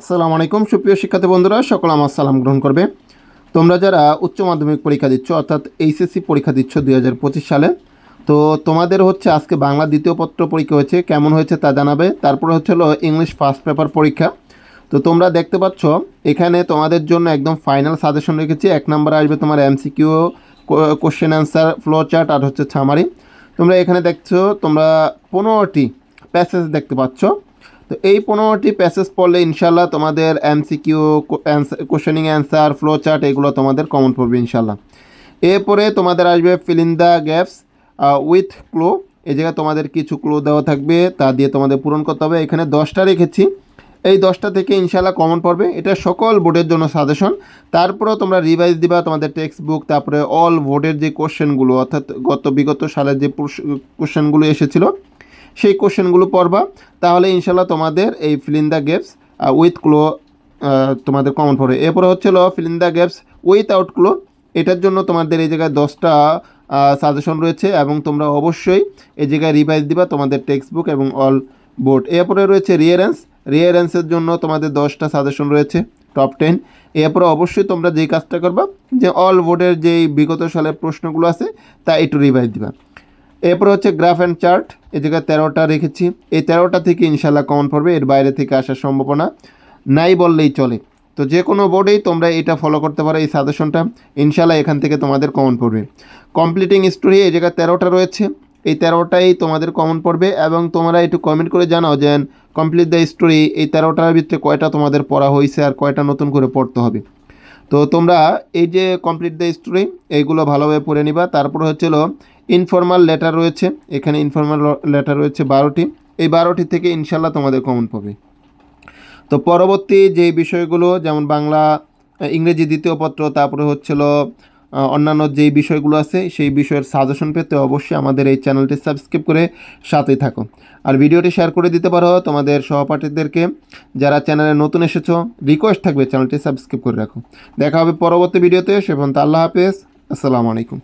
আসসালামু আলাইকুম। সুপ্রিয় শিক্ষার্থী বন্ধুরা, সকল আমার সালাম গ্রহণ করবে। তোমরা যারা উচ্চ মাধ্যমিক পরীক্ষা দিচ্ছ, অর্থাৎ এইচএসসি পরীক্ষা দিচ্ছ দুই হাজার পঁচিশ সালে, তো তোমাদের হচ্ছে আজকে বাংলা দ্বিতীয় পত্র পরীক্ষা হয়েছে, কেমন হয়েছে তা জানাবে। তারপরে হচ্ছে হলো ইংলিশ ফার্স্ট পেপার পরীক্ষা। তো তোমরা দেখতে পাচ্ছ, এখানে তোমাদের জন্য একদম ফাইনাল সাজেশন রেখেছি। এক নম্বরে আসবে তোমার MCQ question answer, flow chart আর হচ্ছে ছামারি তোমরা এখানে দেখছ, তোমরা পনেরোটি প্যাসেজ দেখতে পাচ্ছ। তো এই পনেরোটি প্যাসেজ পড়লে ইনশাল্লাহ তোমাদের MCQ question and answer flow chart এগুলো তোমাদের কমন পড়বে ইনশাল্লাহ এরপরে তোমাদের আসবে fill the gaps with clue এই জায়গায় তোমাদের কিছু ক্লো দেওয়া থাকবে, তা দিয়ে তোমাদের পূরণ করতে হবে। এখানে দশটা রেখেছি। এই দশটা থেকে ইনশাল্লাহ কমন পড়বে। এটা সকল বোর্ডের জন্য সাজেশন তারপরেও তোমরা রিভাইজ দিবা তোমাদের টেক্সট বুক তারপরে অল বোর্ডের যে কোশ্চেনগুলো অর্থাৎ গত বিগত সালের যে কোশ্চেনগুলো এসেছিল সেই কোশ্চেনগুলো পড়বা। তাহলে ইনশাল্লাহ তোমাদের এই ফিলিন দ্য গেপস উইথ ক্লো তোমাদের কমন পড়বে এরপরে হচ্ছিল filling the gaps without clue এটার জন্য তোমাদের এই জায়গায় দশটা সাজেশন রয়েছে এবং তোমরা অবশ্যই এই জায়গায় রিভাইজ দিবা তোমাদের টেক্সট বুক এবং অল বোর্ড এরপরে রয়েছে রিয়ারেন্স রিয়ারেন্সের জন্য তোমাদের দশটা সাজেশন রয়েছে টপ টেন এরপরে অবশ্যই তোমরা যেই কাজটা করবা, যে অল বোর্ডের যেই বিগত সালের প্রশ্নগুলো আছে, তা একটু রিভাইজ দিবা। এরপর হচ্ছে গ্রাফ অ্যান্ড চার্ট। এই জায়গায় তেরোটা রেখেছি। এই তেরোটা থেকে ইনশাল্লাহ কমন পড়বে। এর বাইরে থেকে আসার সম্ভাবনা নাই বললেই চলে। তো যে কোনো বোর্ডেই তোমরা এটা ফলো করতে পারো এই সাজেশনটা ইনশাল্লাহ এখান থেকে তোমাদের কমন পড়বে। কমপ্লিটিং স্টোরি এই জায়গায় তেরোটা রয়েছে। এই তেরোটাই তোমাদের কমন পড়বে এবং তোমরা একটু কমেন্ট করে জানাও যে কমপ্লিট দ্য স্টোরি এই তেরোটার ভিতরে কয়টা তোমাদের পড়া হয়েছে আর কয়টা নতুন করে পড়তে হবে। তো তোমরা এই যে কমপ্লিট দ্য স্টোরি এইগুলো ভালোভাবে পড়ে নিবা। তারপর হচ্ছিল ইনফর্মাল লেটার রয়েছে, এখানে ইনফর্মাল লেটার রয়েছে বারোটি। এই বারোটি থেকে ইনশাল্লাহ তোমাদের কমন পাবে। তো পরবর্তী যে বিষয়গুলো, যেমন বাংলা, ইংরেজি দ্বিতীয় পত্র, তারপরে হচ্ছিল অন্যান্য যেই বিষয়গুলো আছে, সেই বিষয়ের সাজেশন পেতে অবশ্যই আমাদের এই চ্যানেলটি সাবস্ক্রাইব করে সাথেই থাকো। আর ভিডিওটি শেয়ার করে দিতে পারো তোমাদের সহপাঠীদেরকে। যারা চ্যানেলে নতুন এসেছ রিকোয়েস্ট থাকবে চ্যানেলটি সাবস্ক্রাইব করে রাখো। দেখা হবে পরবর্তী ভিডিওতে সে পর্যন্ত আল্লাহ হাফেজ। আসসালামু আলাইকুম।